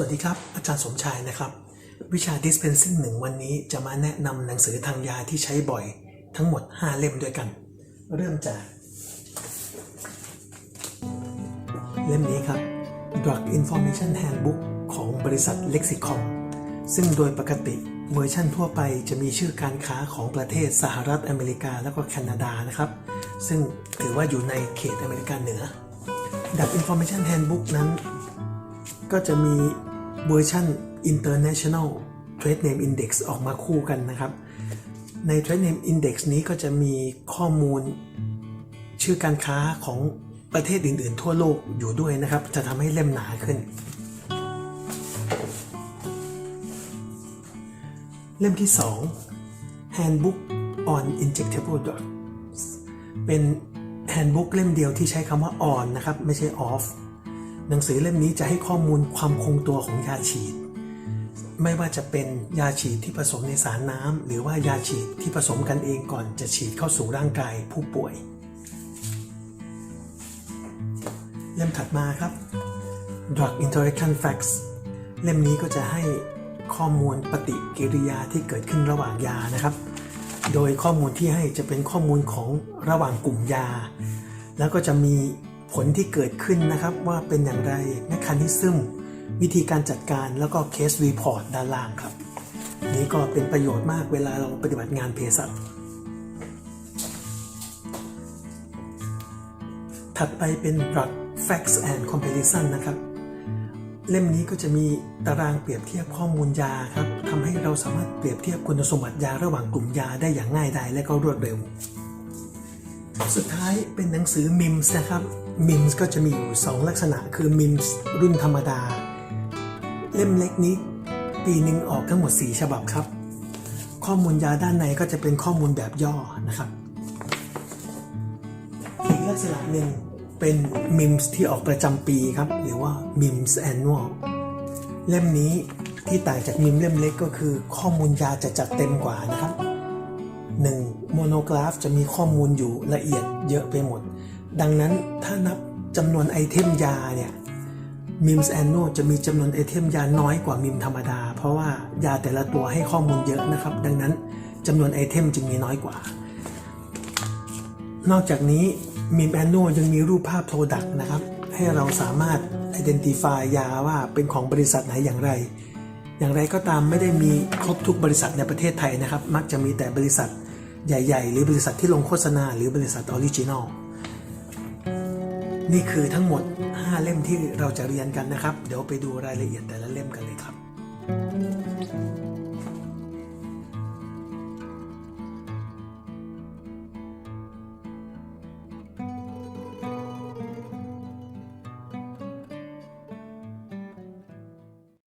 วัสดีครับ อาจารย์สมชายนะครับ วิชา dispensing หนึ่งวันนี้จะมาแนะนำหนังสือทางยาที่ใช้บ่อย ทั้งหมด 5 เล่มด้วยกัน เริ่มจาก เล่มนี้ครับ Drug Information Handbook ของบริษัท Lexicon ซึ่งโดยปกติเวอร์ชั่นทั่วไปจะมีชื่อการค้าของประเทศสหรัฐอเมริกาแล้วก็แคนาดานะครับ ซึ่งถือว่าอยู่ในเขตอเมริกาเหนือ Drug Information Handbook นั้นก็จะมี เวอร์ชัน International Trade Name Index ออกมาคู่กันนะครับ ใน Trade Name Index นี้ก็จะมีข้อมูลชื่อการค้าของประเทศอื่น ๆ ทั่วโลกอยู่ด้วยนะครับ จะทำให้เล่มหนาขึ้น เล่มที่ 2 Handbook on Injectable Drugs เป็น Handbook เล่มเดียวที่ใช้คำว่า on นะครับ ไม่ใช่ off หนังสือเล่มนี้จะให้ข้อมูลความคงตัวของยาฉีด ไม่ว่าจะเป็นยาฉีดที่ผสมในสารน้ำหรือว่ายาฉีดที่ผสมกันเองก่อนจะฉีดเข้าสู่ร่างกายผู้ป่วย เล่มถัดมาครับ Drug Interaction Facts เล่มนี้ก็จะให้ข้อมูลปฏิกิริยาที่เกิดขึ้นระหว่างยานะครับ โดยข้อมูลที่ให้จะเป็นข้อมูลของระหว่างกลุ่มยา แล้วก็จะมี ผลที่เกิดขึ้นนะครับว่าเป็นอย่างไรแมคานิซึมวิธีการจัดการแล้วก็เคสรีพอร์ตด้านล่างครับ นี่ก็เป็นประโยชน์มากเวลาเราปฏิบัติงานเภสัชถัดไปเป็น Drug Facts and Comparison นะครับ เล่มนี้ก็จะมีตารางเปรียบเทียบข้อมูลยาครับทำให้เราสามารถเปรียบเทียบคุณสมบัติยาระหว่างกลุ่มยาได้อย่างง่ายดายและก็รวดเร็ว สุดท้ายเป็นหนังสือ MIMS นะครับ MIMS ก็จะมีอยู่ 2 ลักษณะคือ MIMS รุ่นธรรมดา เล่มเล็กนี้ ปีหนึ่งออกทั้งหมด 4 ฉบับครับ ข้อมูลยาด้านในก็จะเป็นข้อมูลแบบย่อนะครับอีกลักษณะหนึ่งเป็น MIMS ที่ออกประจำปีครับ หรือว่า MIMS Annual เล่มนี้ที่ต่างจากมิมเล่มเล็กก็คือ ข้อมูลยาจะจัดเต็มกว่านะครับ 1. โมโนกราฟจะมีข้อมูลอยู่ละเอียดเยอะไปหมด ดังนั้นถ้านับจำนวนไอเทมยาเนี่ยมิมส์แอนโนจะมีจำนวนไอเทมยาน้อยกว่ามิมธรรมดา เพราะว่ายาแต่ละตัวให้ข้อมูลเยอะนะครับ ดังนั้นจำนวนไอเทมจึงมีน้อยกว่า นอกจากนี้มิมแอนโนยังมีรูปภาพโปรดักต์นะครับ ให้เราสามารถ identify ยาว่าเป็นของบริษัทไหนอย่างไร อย่างไรก็ตามไม่ได้มีครบทุกบริษัทในประเทศไทยนะครับ มักจะมีแต่บริษัทใหญ่ ๆ หรือบริษัทที่ลงโฆษณาหรือบริษัทออริจินอล นี่คือทั้งหมด 5 เล่มที่เราจะเรียนกันนะครับ เดี๋ยวไปดูรายละเอียดแต่ละเล่มกันเลยครับ